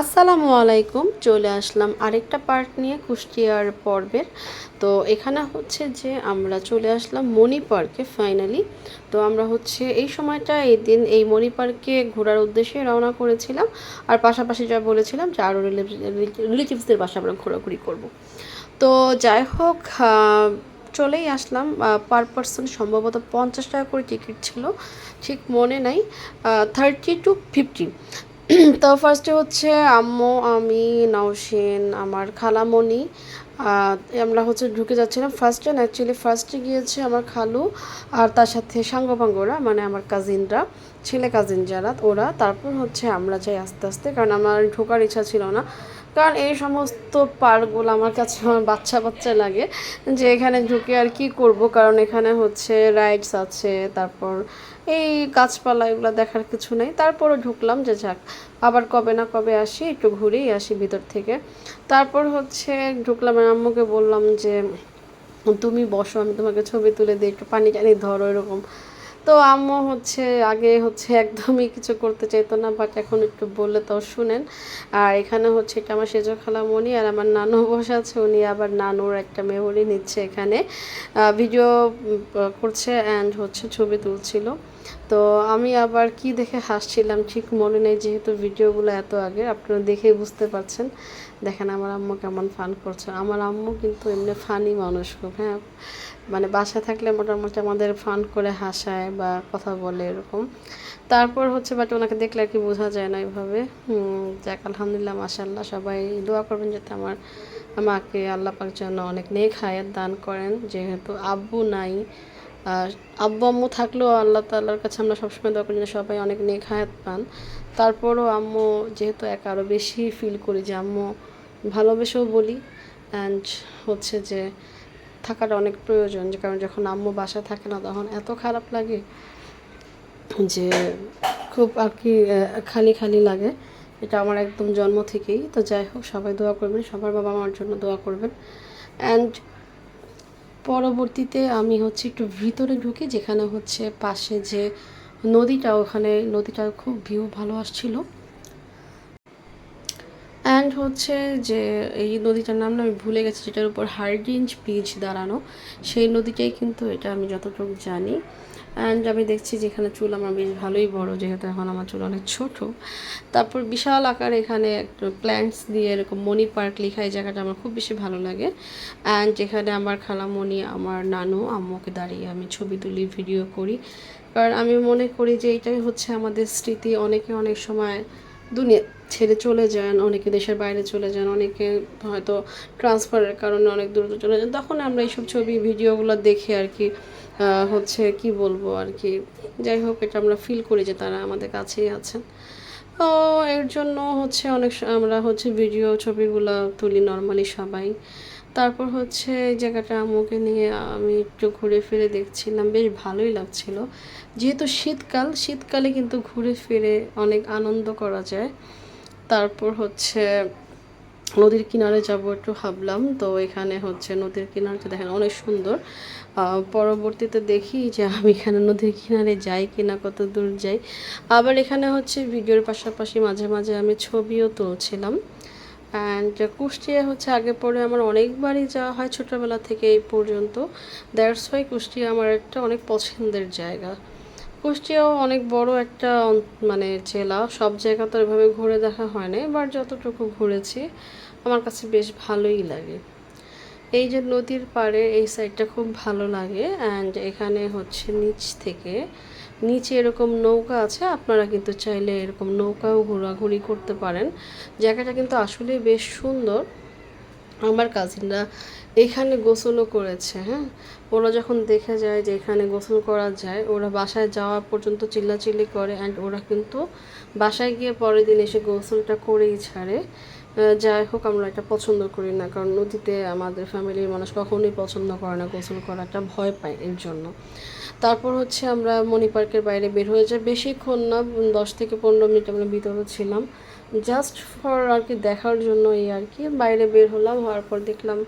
আসসালামু আলাইকুম, চলে আসলাম আরেকটা পার্ট নিয়ে কুষ্টিয়ার পর্বের। তো এখানে হচ্ছে যে আমরা চলে আসলাম মণি পার্কে ফাইনালি তো আমরা হচ্ছে এই সময়টা, এই দিন এই মণি পার্কে ঘোরার উদ্দেশ্যে রওনা করেছিলাম। আর পাশাপাশি যা বলেছিলাম যে আরও রিলেটিভসদের বাসা আমরা ঘোরাঘুরি করব। তো যাই হোক চলেই আসলাম। পার পার্সন সম্ভবত পঞ্চাশ টাকা করে টিকিট ছিল। ঠিক মনে নাই থার্টি টু ফিফটি তো ফার্স্টে হচ্ছে আম্মু, আমি নওসেন আমার খালামণি আমরা হচ্ছে ঢুকে যাচ্ছিলাম ফার্স্টে অ্যাকচুয়ালি ফার্স্টে গিয়েছে আমার খালু আর তার সাথে সাঙ্গপাঙ্গরা মানে আমার কাজিনরা ছেলে কাজিন যারা, ওরা। তারপর হচ্ছে আমরা যাই আস্তে আস্তে, কারণ আমার ঢোকার ইচ্ছা ছিল না। কারণ এই সমস্ত পার্কগুলো আমার কাছে আমার বাচ্চা বাচ্চা লাগে যে এখানে ঢুকে আর কি করব, কারণ এখানে হচ্ছে রাইডস আছে, তারপর এই গাছপালা এগুলো দেখার কিছু নেই। তারপরও ঢুকলাম, যে যাক, আবার কবে না কবে আসি, একটু ঘুরেই আসি ভিতর থেকে। তারপর হচ্ছে ঢুকলাম আম্মুকে বললাম যে, তুমি বসো, আমি তোমাকে ছবি তুলে দিই, একটু পানি টানি ধরো, এরকম। তো আম্মু হচ্ছে আগে হচ্ছে একদমই কিছু করতে চাইতো না বাট এখন একটু বললে তো শুনেন। আর এখানে হচ্ছে এটা আমার সেজো খালামণি আর আমার নানু বসে আছে, উনি আবার নানুর একটা মেমোরি নিচ্ছে এখানে। ভিডিও করছে অ্যান্ড হচ্ছে ছবি তুলছিল। তো আমি আবার কি দেখে হাসছিলাম ঠিক মনে নেই, যেহেতু ভিডিওগুলো এত আগে, আপনারা দেখেই বুঝতে পারছেন। দেখেন আমার আম্মু কেমন ফান করছে। আমার আম্মু কিন্তু এমনি ফানি মানুষ খুব হ্যাঁ। মানে বাসায় থাকলে মোটামুটি আমাদের ফান করে হাসায় বা কথা বলে এরকম। তারপর হচ্ছে বাট ওনাকে দেখলে আর কি বোঝা যায় না এইভাবে যাক, আলহামদুলিল্লাহ মাশাল্লাহ সবাই দোয়া করবেন যাতে আমার মাকে আল্লাহ পাক যেন অনেক নেক হায়াত দান করেন। যেহেতু আব্বু নাই, আর আব্বু আম্মু থাকলেও আল্লাহ তাল্লার কাছে আমরা সবসময় দোয়া করি সবাই অনেক নেক হায়াত পান। তারপরও আম্মু যেহেতু এক আরও বেশি ফিল করি যে আম্মু ভালোবেসেও বলি। অ্যান্ড হচ্ছে যে থাকাটা অনেক প্রয়োজন যে, কারণ যখন আম্মু বাসা থাকে না তখন এত খারাপ লাগে যে, খুব আর কি খালি খালি লাগে। এটা আমার একদম জন্ম থেকেই। তো যাই হোক, সবাই দোয়া করবেন। সবার বাবা মার জন্য দোয়া করবেন। অ্যান্ড পরবর্তীতে আমি হচ্ছে একটু ভিতরে ঢুকি, যেখানে হচ্ছে পাশে যে নদীটা, ওখানে নদীটার খুব ভিউ ভালো আসছিল। অ্যান্ড হচ্ছে যে এই নদীটার নাম না আমি ভুলে গেছি, যেটার উপর হার্ডিঞ্জ ব্রিজ দাঁড়ানো। সেই নদীটাই কিন্তু এটা আমি যতটুকু জানি। অ্যান্ড আমি দেখছি যেখানে চুল আমার বেশ ভালোই বড়, যেহেতু এখন আমার চুল অনেক ছোট। তারপর বিশাল আকার এখানে একটা প্ল্যান্টস দিয়ে এরকম মণি পার্ক লেখা, এই জায়গাটা আমার খুব বেশি ভালো লাগে। অ্যান্ড যেখানে আমার খালামণি, আমার নানু, আম্মুকে দাঁড়িয়ে আমি ছবি তুলি ভিডিও করি। কারণ আমি মনে করি যে এটাই হচ্ছে আমাদের স্মৃতি। অনেকে অনেক সময় দুনিয়া ছেড়ে চলে যান, অনেকে দেশের বাইরে চলে যান, অনেকে হয়তো ট্রান্সফারের কারণে অনেক দূরত্ব চলে যান। তখন আমরা এইসব ছবি, ভিডিওগুলো দেখে আর কি হচ্ছে কি বলব আর কি, যাই হোক, এটা আমরা ফিল করি যে তারা আমাদের কাছেই আছেন। তো এর জন্য হচ্ছে অনেক আমরা হচ্ছে ভিডিও ছবিগুলো তুলি নর্মালি সবাই। তারপর হচ্ছে এই জায়গাটা আম্মুকে নিয়ে আমি একটু ঘুরে ফিরে দেখছিলাম, বেশ ভালোই লাগছিল। যেহেতু শীতকাল, শীতকালে কিন্তু ঘুরে ফিরে অনেক আনন্দ করা যায়। তারপর হচ্ছে নদীর কিনারে যাব একটু ভাবলাম। তো এখানে হচ্ছে নদীর কিনারটা দেখেন অনেক সুন্দর। পরবর্তীতে দেখি যে আমি এখানে নদীর কিনারে যাই কিনা, কত দূর যাই। আবার এখানে হচ্ছে ভিডিওর পাশাপাশি মাঝে মাঝে আমি ছবিও তুলছিলাম। অ্যান্ড কুষ্টিয়া হচ্ছে আগে পরে আমার অনেকবারই যাওয়া হয় ছোটোবেলা থেকে এই পর্যন্ত। দ্যাটস ওয়াই কুষ্টিয়া আমার একটা অনেক পছন্দের জায়গা। কুষ্টিয়াও অনেক বড় একটা মানে জেলা। সব জায়গা তো এভাবে ঘুরে দেখা হয় না এবার যতটুকু ঘুরেছি, আমার কাছে বেশ ভালোই লাগে। এই যে নদীর পাড়ে এই সাইডটা খুব ভালো লাগে অ্যান্ড এখানে হচ্ছে নিচ থেকে, নিচে এরকম নৌকা আছে, আপনারা কিন্তু চাইলে এরকম নৌকাও ঘোরাঘুরি করতে পারেন। জায়গাটা কিন্তু আসলে বেশ সুন্দর। আমার কাজিনরা এখানে গোসলও করেছে হ্যাঁ? ওরা যখন দেখে যায় যে এখানে গোসল করা যায়, ওরা বাসায় যাওয়া পর্যন্ত চিল্লাচিল্লি করে অ্যান্ড ওরা কিন্তু বাসায় গিয়ে পরের দিন এসে গোসলটা করেই ছাড়ে। যাই হোক, আমরা এটা পছন্দ করি না, কারণ নদীতে আমাদের ফ্যামিলির মানুষ কখনোই পছন্দ করে না গোসল করাটা, ভয় পায় এর জন্য। তারপর হচ্ছে আমরা মণি পার্কের বাইরে বের হয়ে যাই। বেশিক্ষণ না, দশ থেকে পনেরো মিনিট আমরা ভিতরে ছিলাম। জাস্ট ফর আর কি দেখার জন্য এই আর কি বাইরে বের হলাম, হওয়ার পর দেখলাম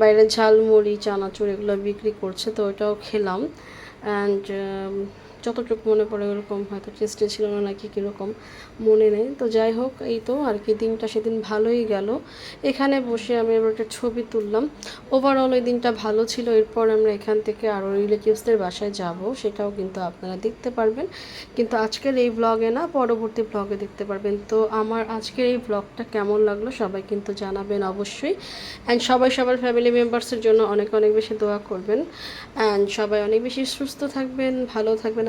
বাইরে ঝালমুড়ি, চানাচুর এগুলো বিক্রি করছে, তো ওটাও খেলাম। অ্যান্ড যতটুকু মনে পড়ে ওরকম হয়তো টেস্টে ছিল না নাকি কীরকম, মনে নেই। তো যাই হোক, এই তো আর কি, দিনটা সেদিন ভালোই গেল। এখানে বসে আমি এবার একটা ছবি তুললাম। ওভারঅল ওই দিনটা ভালো ছিল। এরপর আমরা এখান থেকে আরও রিলেটিভসদের বাসায় যাব, সেটাও কিন্তু আপনারা দেখতে পারবেন। কিন্তু আজকের এই ব্লগে না, পরবর্তী ব্লগে দেখতে পারবেন। তো আমার আজকের এই ব্লগটা কেমন লাগল সবাই কিন্তু জানাবেন অবশ্যই। অ্যান্ড সবাই সবার ফ্যামিলি মেম্বার্সের জন্য অনেক অনেক বেশি দোয়া করবেন। অ্যান্ড সবাই অনেক বেশি সুস্থ থাকবেন, ভালো থাকবেন।